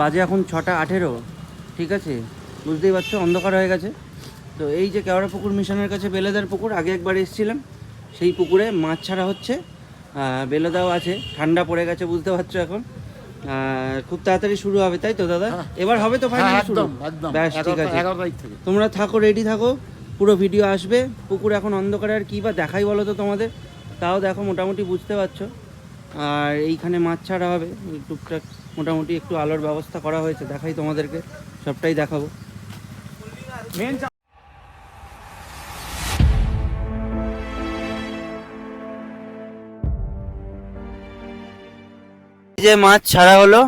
বাজে এখন ছটা আঠেরো ঠিক আছে? বুঝতেই পারছ অন্ধকার হয়ে গেছে। তো এই যে কেওড়া পুকুর মিশনের কাছে বেলেদার পুকুর আগে একবার এসেছিলাম। সেই পুকুরে মাছ ছাড়া হচ্ছে। বেলেদাও আছে ঠান্ডা পড়ে গেছে বুঝতে পারছ এখন। আর খুব তাড়াতাড়ি শুরু হবে তাই তো দাদা? হ্যাঁ। এবার হবে তো হ্যাঁ শুরু? ব্যাস ঠিক আছে। তোমরা থাকো রেডি থাকো পুরো ভিডিও আসবে। পুকুর এখন অন্ধকারে আর কী বা দেখাই বলো তো তোমাদের? তাও দেখো মোটামুটি বুঝতে পারছ। আর এইখানে মাছ ছাড়া হবে টুকটাক মোটামুটি একটু আলোর ব্যবস্থা করা হয়েছে দেখাই তোমাদেরকে সবটাই দেখাবো। এই যে মাছ ছাড়া হলো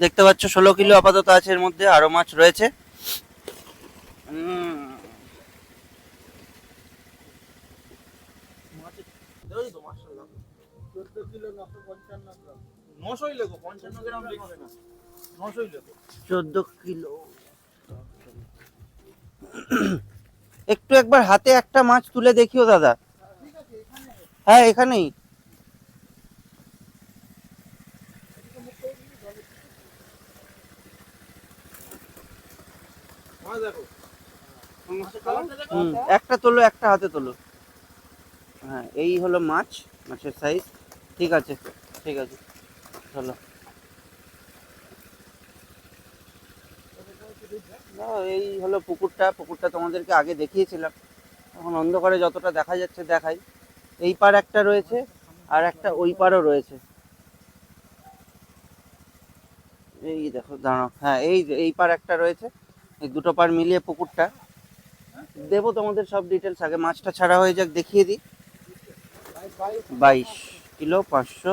দেখতে পাচ্ছ ষোলো কিলো আপাতত আছে এর মধ্যে আরও মাছ রয়েছে। চোদ্দ কিলো। একটু একবার হাতে একটা মাছ তুলে দেখিও দাদা। হ্যাঁ এখানেই। হুম, একটা। তোলো একটা হাতে তোলো। হ্যাঁ এই হলো মাছ মাছের সাইজ ঠিক আছে ঠিক আছে। চলো। না, এই হলো পুকুরটা পুকুরটা তোমাদেরকে আগে দেখিয়েছিলাম। এখন অন্ধকারে যতটা দেখা যাচ্ছে দেখাই। এই পার একটা রয়েছে আর একটা ওই পারও রয়েছে। এই দেখো দাঁড়াও। হ্যাঁ এই যে এই পার একটা রয়েছে। এই দুটো পার মিলিয়ে পুকুরটা। দেবো তোমাদের সব ডিটেলস আগে। মাছটা ছাড়া হয়ে যাক দেখিয়ে দিই। বাইশ কিলো পাঁচশো।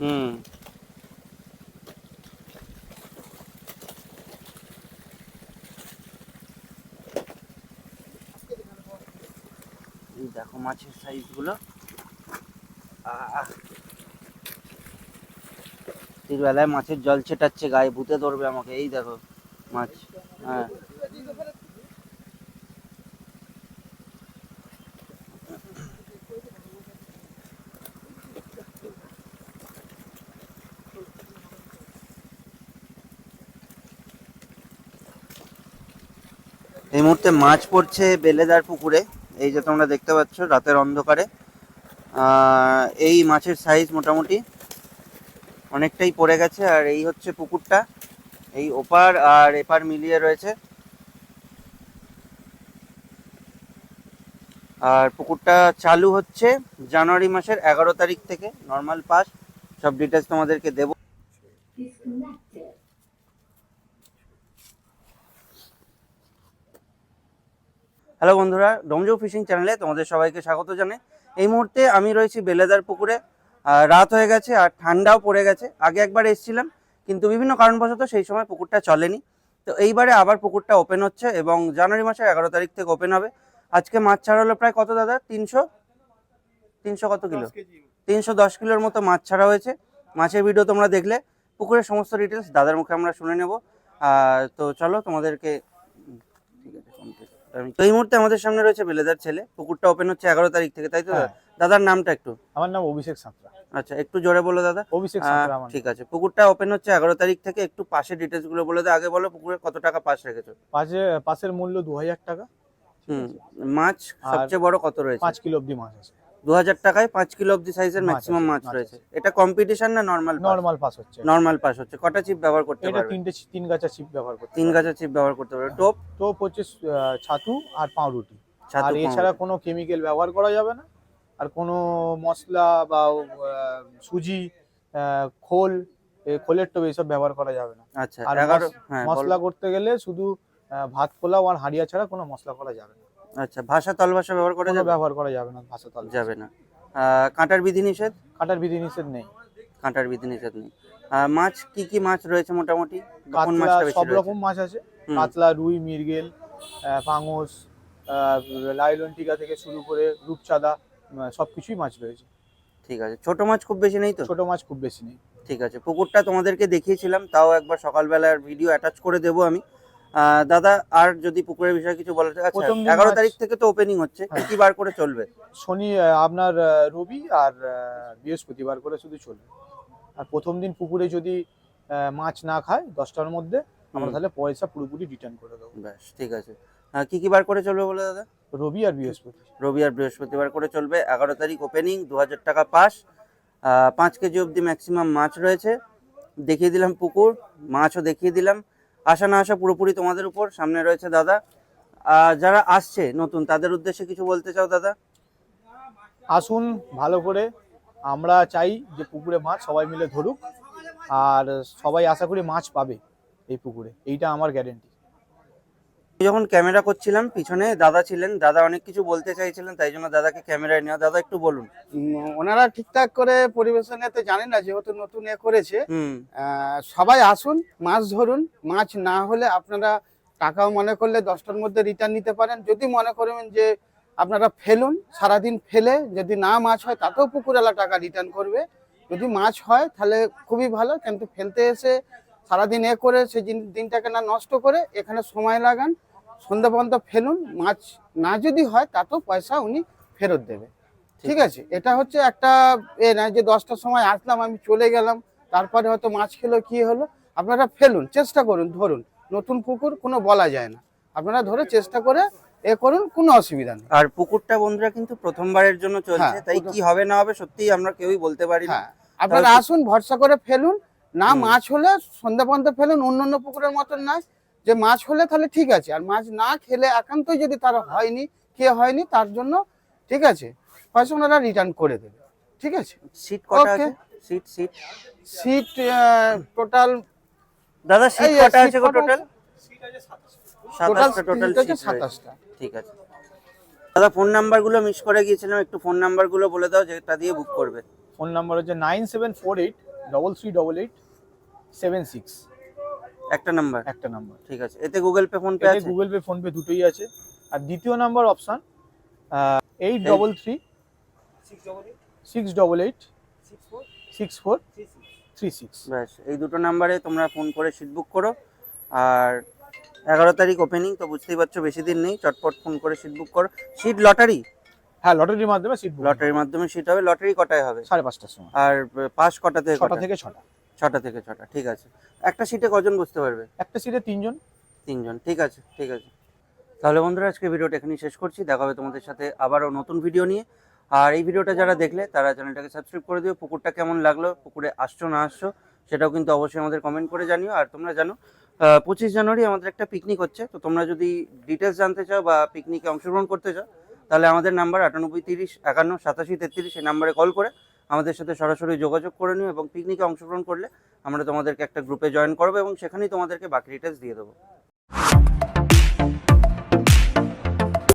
হুম। দেখো মাছের সাইজগুলো বেলায় মাছের জল ছেটাচ্ছে, গায়ে ভূতে ধরবে আমাকে, এই দেখো মাছ। হ্যাঁ। এই মুহূর্তে মাছ পড়ছে বেলেদার পুকুরে। এই যে তোমরা দেখতে পাচ্ছ, রাতের অন্ধকারে। এই মাছের সাইজ মোটামুটি অনেকটাই পড়ে গেছে, আর এই হচ্ছে পুকুরটা। এই ওপার আর এপার মিলিয়ে রয়েছে। আর পুকুরটা চালু হচ্ছে জানুয়ারি মাসের এগারো তারিখ থেকে। নর্মাল পাস সব ডিটেলস তোমাদেরকে দেবো। হ্যালো বন্ধুরা ডোমজো ফিশিং চ্যানেলে তোমাদের সবাইকে স্বাগত জানাই। এই মুহূর্তে আমি রয়েছি বেলেদার পুকুরে। রাত হয়ে গেছে আর ঠান্ডাও পড়ে গেছে। আগে একবার এসেছিলাম কিন্তু বিভিন্ন কারণবশত সেই সময় পুকুরটা চলেনি। তো এইবারে আবার পুকুরটা ওপেন হচ্ছে এবং জানুয়ারি মাসের এগারো তারিখ থেকে ওপেন হবে। আজকে মাছ ছাড়া হলো প্রায় কত দাদা? তিনশো? তিনশো কত কিলো? তিনশো দশ কিলোর মতো মাছ ছাড়া হয়েছে। মাছের ভিডিও তোমরা দেখলে। পুকুরের সমস্ত ডিটেলস দাদার মুখে আমরা শুনে নেব। তো চলো তোমাদেরকে উম, ঠিক আছে complete। আমি- তো এই মুহূর্তে আমাদের সামনে রয়েছে বেলেদার ছেলে। পুকুরটা ওপেন হচ্ছে এগারো তারিখ থেকে তাই তো? হ্যাঁ। দাদার নামটা একটু। আমার নাম অভিষেক সাঁতরা। আচ্ছা একটু জোরে বলো দাদা। অভিষেক। ঠিক আছে। পুকুরটা ওপেন হচ্ছে এগারো তারিখ থেকে একটু পাশে ডিটেলসগুলো বলে দাও। আগে বলো পুকুরে কত টাকা পাশ রেখেছো? পাশে পাশের মূল্য দু হাজার টাকা। হুম মাছ সবচেয়ে বড় কত রয়েছে? পাঁচ কিলো অব্দি মাছ আছে। দু হাজার টাকায় পাঁচ কিলো অব্দি সাইজের ম্যাক্সিমাম মাছ রয়েছে। এটা কম্পিটিশন না নর্মাল নর্মাল পাস হচ্ছে। নর্মাল পাস হচ্ছে। কটা চিপ ব্যবহার করতে এটা তিনটে তিন গাছা চিপ ব্যবহার করতে তিন গাছা চিপ ব্যবহার করতে পারবে। টোপ? তো হচ্ছে ছাতু আর পাউরুটি। আর এছাড়া কোনো কেমিক্যাল ব্যবহার করা যাবে না। আর কোনো মশলা বা সুজি খোল খোলের টোপ এইসব ব্যবহার করা যাবে না। আচ্ছা আর হ্যাঁ। মশলা করতে গেলে শুধু ভাত পোলাও আর হাঁড়িয়া ছাড়া কোনো মশলা করা যাবে না। আচ্ছা ভাষা তল ভাষা ব্যবহার করা যাবে? ব্যবহার করা যাবে না ভাষা তল যাবে না। কাঁটার বিধিনিষেধ কাটার বিধি নিষেধ নেই। কাঁটার বিধিনিষেধ নেই। মাছ কি কি মাছ রয়েছে মোটামুটি? কোন মাছটা বেশি সব রকম মাছ আছে। কাতলা রুই মৃগেল আহ, পাঙস আহ, লাইলন টিকা থেকে শুরু করে রূপচাঁদা সব কিছুই মাছ রয়েছে। ঠিক আছে। ছোট মাছ খুব বেশি নেই তো? ছোট মাছ খুব বেশি নেই। ঠিক আছে। পুকুরটা তোমাদেরকে দেখিয়েছিলাম তাও একবার সকালবেলার ভিডিও অ্যাটাচ করে দেবো আমি। দাদা আর যদি পুকুরের বিষয়ে কিছু বলার থাকে? আচ্ছা এগারো তারিখ থেকে তো ওপেনিং হচ্ছে। কি হ্যাঁ। বার করে চলবে? শনি আপনার রবি আর বৃহস্পতিবার করে শুধু চলবে। আর প্রথম দিন পুকুরে যদি মাছ না খায় দশটার মধ্যে আমরা তাহলে পয়সা পুরোপুরি রিটার্ন করে দেবো। ব্যাস ঠিক আছে। কি কি বার করে চলবে বলে দাদা? রবি আর বৃহস্পতি। রবি আর বৃহস্পতিবার করে চলবে। এগারো তারিখ ওপেনিং দু হাজার টাকা পাস। পাঁচ কেজি অবধি ম্যাক্সিমাম মাছ রয়েছে। দেখিয়ে দিলাম পুকুর মাছও দেখিয়ে দিলাম। আসা না আসা পুরোপুরি তোমাদের উপর, সামনে রয়েছে দাদা। যারা আসছে নতুন, তাদের উদ্দেশ্যে কিছু বলতে চাও দাদা? আসুন ভালো করে। আমরা চাই যে পুকুরে মাছ সবাই মিলে ধরুক, আর সবাই আশা করি মাছ পাবে এই পুকুরে। এইটা আমার গ্যারেন্টি যখন ক্যামেরা করছিলাম পিছনে দাদা ছিলেন। দাদা অনেক কিছু বলতে চাইছিলেন তাই জন্য দাদাকে ক্যামেরায় নেওয়া। দাদা একটু বলুন। ওনারা ঠিকঠাক করে পরিবেশনে তো জানেন না যেহেতু নতুন এ করেছে। সবাই আসুন মাছ ধরুন। মাছ না হলে আপনারা টাকাও মনে করলে দশটার মধ্যে রিটার্ন নিতে পারেন। যদি মনে করবেন যে আপনারা ফেলুন সারাদিন ফেলে যদি না মাছ হয় তাতেও পুকুরওয়ালা টাকা রিটার্ন করবে। যদি মাছ হয় তাহলে খুবই ভালো কিন্তু ফেলতে এসে সারাদিন এ করে সেই দিন- দিনটাকে না নষ্ট করে এখানে সময় লাগান। সন্ধ্যা পর্যন্ত ফেলুন মাছ না যদি হয় তাতেও পয়সা উনি ফেরত দেবে। ঠিক আছে? এটা হচ্ছে একটা এ না যে দশটার সময় আসলাম আমি চলে গেলাম তারপরে হয়তো মাছ খেলো কি হলো? আপনারা ফেলুন চেষ্টা করুন ধরুন। নতুন পুকুর কোনো বলা যায় না। আপনারা ধরে চেষ্টা করে এ করুন কোনো অসুবিধা নেই। আর পুকুরটা বন্ধুরা কিন্তু প্রথমবারের জন্য চলছে হ্যাঁ, তাই কি হবে না হবে সত্যিই আমরা কেউই বলতে পারি না। হ্যাঁ আপনারা আসুন ভরসা করে ফেলুন। না মাছ হলে সন্ধ্যা পর্যন্ত ফেলুন অন্য অন্য পুকুরের মতন না যে মাছ হলে তাহলে ঠিক আছে আর মাছ না খেলে একান্তই যদি তারা হয়নি কে হয়নি তার জন্য ঠিক আছে হয়তো ওনারা রিটার্ন করে দেবে ঠিক আছে? সিট কটা সিট সিট সিট টোটাল দাদা সিট কটা আছে গো টোটাল সিট আছে 27টা টোটাল আছে ঠিক আছে। দাদা ফোন নাম্বারগুলো মিস করে গিয়েছিলাম একটু ফোন নাম্বারগুলো বলে দাও যেটা দিয়ে বুক করবে। ফোন নাম্বার হচ্ছে 9748 3388 76 একটা নাম্বার একটা নাম্বার ঠিক আছে। এতে গুগল পে ফোন পে আছে? গুগল পে ফোন পে দুটোই আছে। আর দ্বিতীয় number option eight double three six double eight six four three six ব্যাস এই দুটো নাম্বারে তোমরা ফোন করে সিট বুক করো। আর এগারো তারিখ ওপেনিং তো বুঝতেই পারছ বেশি দিন নেই। চটপট ফোন করে সিট বুক করো। সিট লটারি হ্যাঁ লটারির মাধ্যমে সিট লটারির মাধ্যমে সিট হবে। লটারি কটায় হবে? সাড়ে পাঁচটার সময়। আর পাস কটা থেকে কটা? থেকে ছটা। ছটা থেকে ছটা ঠিক আছে। একটা সিটে কজন বসতে পারবে? একটা সিটে তিনজন। তিনজন ঠিক আছে ঠিক আছে। তাহলে বন্ধুরা আজকে ভিডিওটা এখানেই শেষ করছি। দেখা হবে তোমাদের সাথে আবারও নতুন ভিডিও নিয়ে। আর এই ভিডিওটা যারা দেখলে তারা চ্যানেলটাকে সাবস্ক্রাইব করে দিও। পুকুরটা কেমন লাগল? পুকুরে আসছো না আসছো? সেটাও কিন্তু অবশ্যই আমাদের কমেন্ট করে জানিও। আর তোমরা জানো পঁচিশ জানুয়ারি আমাদের একটা পিকনিক হচ্ছে। তো তোমরা যদি ডিটেলস জানতে চাও বা পিকনিকে অংশগ্রহণ করতে চাও তাহলে আমাদের নাম্বার আটানব্বই তিরিশ একান্ন সাতাশি তেত্রিশ এই নাম্বারে কল করে আমাদের সাথে সরাসরি যোগাযোগ করে নিও এবং পিকনিকে অংশগ্রহণ করলে আমরা তোমাদেরকে একটা গ্রুপে জয়েন করব এবং সেখানেই তোমাদেরকে বাকি ডিটেলস দিয়ে দেবো।